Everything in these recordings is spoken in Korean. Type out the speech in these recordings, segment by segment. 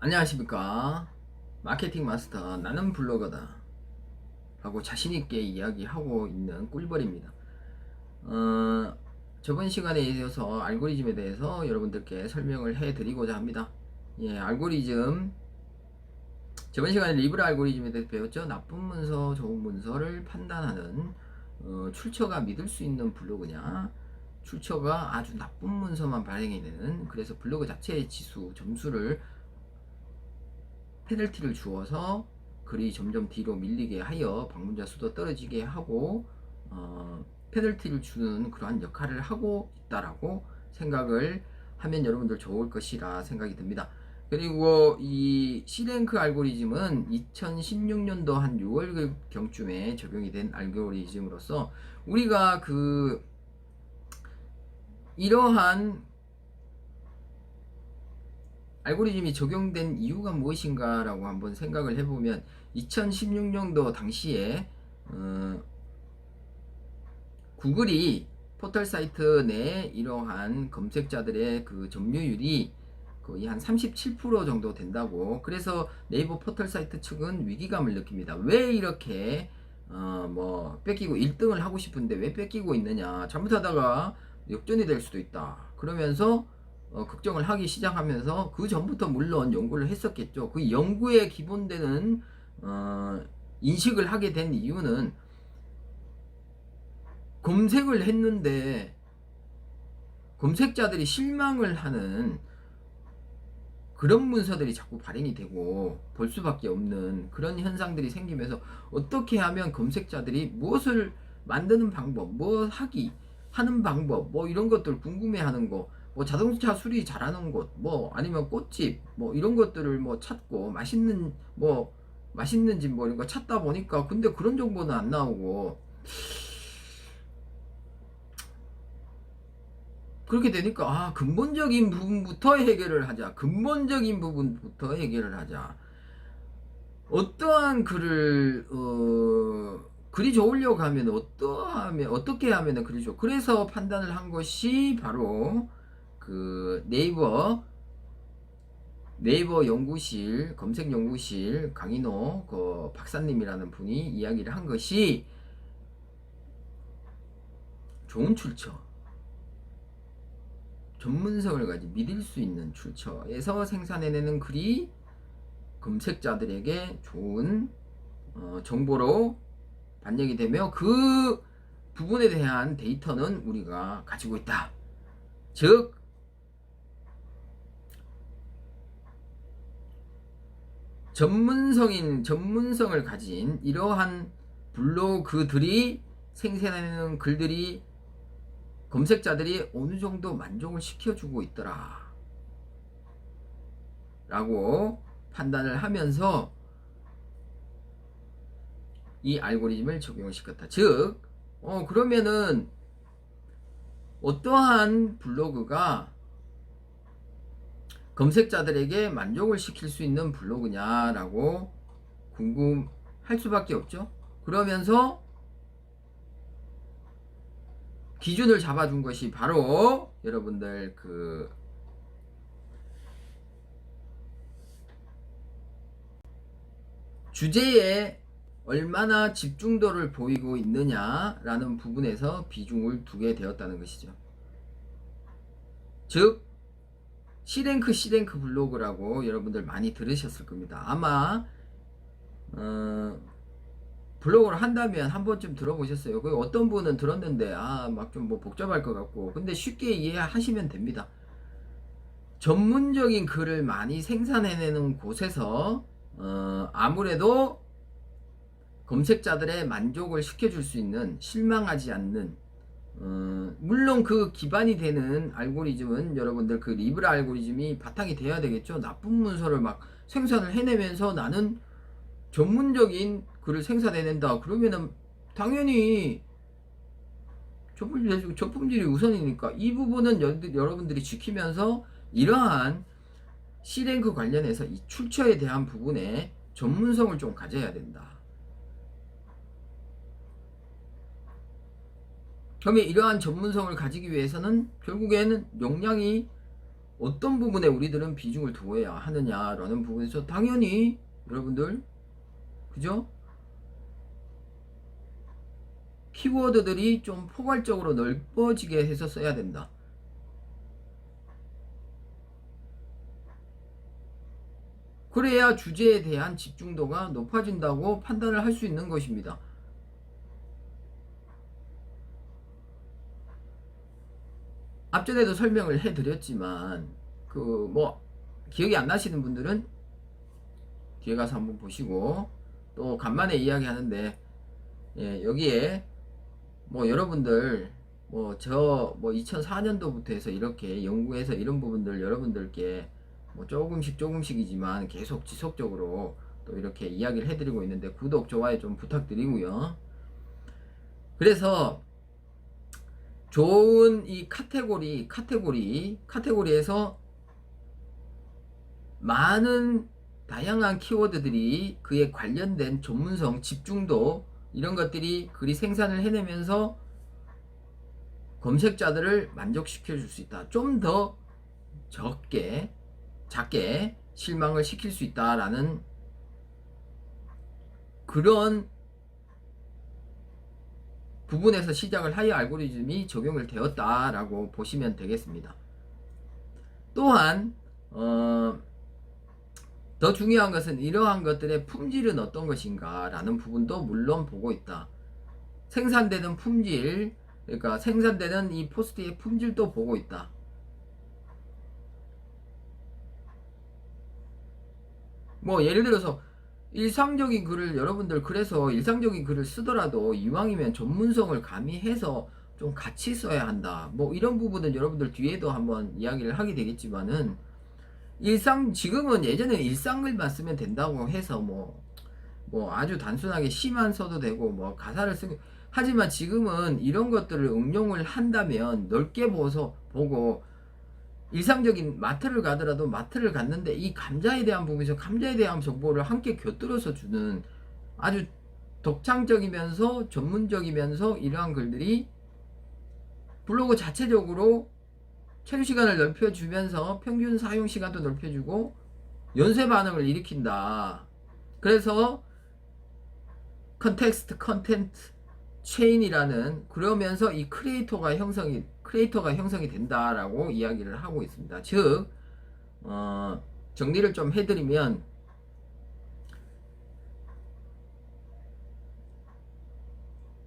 안녕하십니까? 마케팅 마스터 나는 블로거다 하고 자신있게 이야기하고 있는 꿀벌입니다. 어, 저번 시간에 이어서 알고리즘에 대해서 여러분들께 설명을 해 드리고자 합니다. 예 알고리즘. 저번 시간에 리브라 알고리즘에 대해서 배웠죠? 나쁜 문서 좋은 문서를 판단하는 어, 출처가 믿을 수 있는 블로그냐? 출처가 아주 나쁜 문서만 발행해내는 그래서 블로그 자체의 지수 점수를 페널티를 주어서 글이 점점 뒤로 밀리게 하여 방문자 수도 떨어지게 하고 어, 페널티를 주는 그러한 역할을 하고 있다라고 생각을 하면 여러분들 좋을 것이라 생각이 듭니다. 그리고 이 C랭크 알고리즘은 2016년도 한 6월 경쯤에 적용이 된 알고리즘으로서 우리가 그 이러한 알고리즘이 적용된 이유가 무엇인가라고 한번 생각을 해보면 2016년도 당시에 어, 구글이 포털 사이트 내 이러한 검색자들의 그 점유율이 거의 한 37% 정도 된다고 그래서 네이버 포털 사이트 측은 위기감을 느낍니다. 왜 이렇게 어, 뭐 뺏기고 1등을 하고 싶은데 왜 뺏기고 있느냐 잘못하다가 역전이 될 수도 있다. 그러면서 어, 걱정을 하기 시작하면서 그 전부터 물론 연구를 했었겠죠. 그 연구에 기본되는 어, 인식을 하게 된 이유는 검색을 했는데 검색자들이 실망을 하는 그런 문서들이 자꾸 발행이 되고 볼 수밖에 없는 그런 현상들이 생기면서 어떻게 하면 검색자들이 무엇을 만드는 방법, 뭐 하기 하는 방법, 뭐 이런 것들 궁금해하는 거, 뭐 자동차 수리 잘하는 곳, 뭐 아니면 꽃집, 뭐 이런 것들을 뭐 찾고 맛있는 뭐 맛있는 집 뭐 이런 거 찾다 보니까 근데 그런 정보는 안 나오고 그렇게 되니까 아 근본적인 부분부터 해결을 하자. 근본적인 부분부터 해결을 하자. 어떠한 글을 어, 글이 좋으려고 하면 어떠하면 어떻게 하면 글이 좋. 그래서 판단을 한 것이 바로 그 네이버 네이버 연구실 검색 연구실 강인호 그 박사님이라는 분이 이야기를 한 것이 좋은 출처 전문성을 가진 믿을 수 있는 출처에서 생산해내는 글이 검색자들에게 좋은 어, 정보로 반영이 되며 그 부분에 대한 데이터는 우리가 가지고 있다. 즉 전문성인 전문성을 가진 이러한 블로그들이 생산하는 글들이 검색자들이 어느 정도 만족을 시켜주고 있더라. 라고 판단을 하면서 이 알고리즘을 적용을 시켰다. 즉, 어, 그러면은 어떠한 블로그가 검색자들에게 만족을 시킬 수 있는 블로그냐라고 궁금할 수밖에 없죠. 그러면서 기준을 잡아준 것이 바로 여러분들 그 주제에 얼마나 집중도를 보이고 있느냐라는 부분에서 비중을 두게 되었다는 것이죠. 즉 C랭크 C랭크 블로그라고 여러분들 많이 들으셨을 겁니다. 아마 어, 블로그를 한다면 한 번쯤 들어보셨어요. 그 어떤 분은 들었는데 아 막 좀 뭐 복잡할 것 같고 근데 쉽게 이해하시면 됩니다. 전문적인 글을 많이 생산해내는 곳에서 어, 아무래도 검색자들의 만족을 시켜줄 수 있는 실망하지 않는 어, 물론 그 기반이 되는 알고리즘은 여러분들 그 리브라 알고리즘이 바탕이 돼야 되겠죠. 나쁜 문서를 막 생산을 해내면서 나는 전문적인 글을 생산해낸다. 그러면은 당연히 저품질, 저품질이 우선이니까 이 부분은 여 러분들이 지키면서 이러한 C랭크 관련해서 이 출처에 대한 부분에 전문성을 좀 가져야 된다. 그러면 이러한 전문성을 가지기 위해서는 결국에는 용량이 어떤 부분에 우리들은 비중을 두어야 하느냐라는 부분에서 당연히 여러분들 그죠? 키워드들이 좀 포괄적으로 넓어지게 해서 써야 된다. 그래야 주제에 대한 집중도가 높아진다고 판단을 할 수 있는 것입니다. 앞전에도 설명을 해드렸지만 그 뭐 기억이 안 나시는 분들은 뒤에 가서 한번 보시고 또 간만에 이야기하는데 예, 여기에 뭐 여러분들 뭐저뭐 2004년도부터 해서 이렇게 연구해서 이런 부분들 여러분들께 뭐 조금씩 조금씩이지만 계속 지속적으로 또 이렇게 이야기를 해드리고 있는데 구독 좋아요 좀 부탁드리고요. 그래서 좋은 이 카테고리 카테고리 카테고리에서 많은 다양한 키워드들이 그에 관련된 전문성 집중도 이런 것들이 글이 생산을 해내면서 검색자들을 만족시켜 줄 수 있다. 좀 더 적게 작게 실망을 시킬 수 있다라는 그런 부분에서 시작을 하여 알고리즘이 적용을 되었다라고 보시면 되겠습니다. 또한 어, 더 중요한 것은 이러한 것들의 품질은 어떤 것인가라는 부분도 물론 보고 있다. 생산되는 품질, 그러니까 생산되는 이 포스트의 품질도 보고 있다. 뭐 예를 들어서 일상적인 글을 여러분들 그래서 일상적인 글을 쓰더라도 이왕이면 전문성을 가미해서 좀 같이 써야 한다. 뭐 이런 부분은 여러분들 뒤에도 한번 이야기를 하게 되겠지만은 일상 지금은 예전에 일상글만 쓰면 된다고 해서 뭐뭐 아주 단순하게 시만 써도 되고 뭐 가사를 쓰고 하지만 지금은 이런 것들을 응용을 한다면 넓게 보서 보고 일상적인 마트를 가더라도 마트를 갔는데 이 감자에 대한 부분에서 감자에 대한 정보를 함께 곁들여서 주는 아주 독창적이면서 전문적이면서 이러한 글들이 블로그 자체적으로 체류 시간을 넓혀주면서 평균 사용 시간도 넓혀주고 연쇄 반응을 일으킨다. 그래서 컨텍스트 컨텐트 체인이라는 그러면서 이 크리에이터가 형성이 크리에이터가 형성이 된다라고 이야기를 하고 있습니다. 즉 어, 정리를 좀 해드리면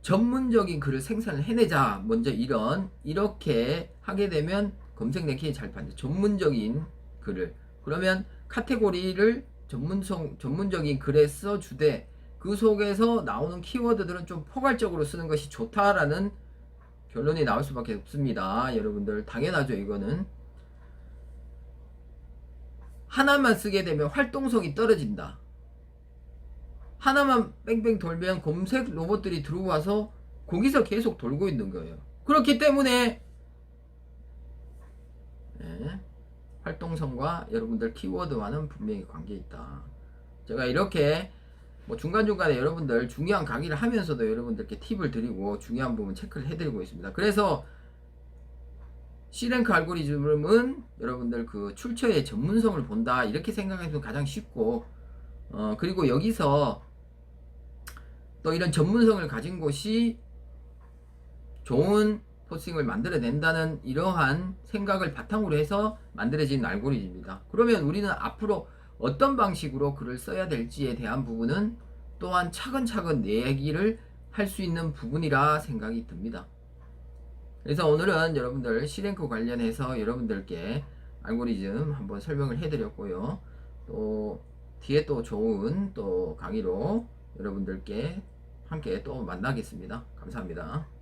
전문적인 글을 생산을 해내자. 먼저 이런 이렇게 하게 되면 검색 랭킹이 잘 판다. 전문적인 글을 그러면 카테고리를 전문성 전문적인 글에 써주되 그 속에서 나오는 키워드들은 좀 포괄적으로 쓰는 것이 좋다라는 결론이 나올 수밖에 없습니다. 여러분들 당연하죠 이거는 하나만 쓰게 되면 활동성이 떨어진다. 하나만 뺑뺑 돌면 검색 로봇들이 들어와서 거기서 계속 돌고 있는 거예요. 그렇기 때문에 네, 활동성과 여러분들 키워드와는 분명히 관계 있다. 제가 이렇게 뭐 중간중간에 여러분들 중요한 강의를 하면서도 여러분들께 팁을 드리고 중요한 부분 체크를 해드리고 있습니다. 그래서 C랭크 알고리즘은 여러분들 그 출처의 전문성을 본다 이렇게 생각하면 가장 쉽고 어 그리고 여기서 또 이런 전문성을 가진 곳이 좋은 포스팅을 만들어낸다는 이러한 생각을 바탕으로 해서 만들어진 알고리즘입니다. 그러면 우리는 앞으로 어떤 방식으로 글을 써야 될지에 대한 부분은 또한 차근차근 내기를 할 수 있는 부분이라 생각이 듭니다. 그래서 오늘은 여러분들 C랭크 관련해서 여러분들께 알고리즘 한번 설명을 해드렸고요. 또 뒤에 또 좋은 또 강의로 여러분들께 함께 또 만나겠습니다. 감사합니다.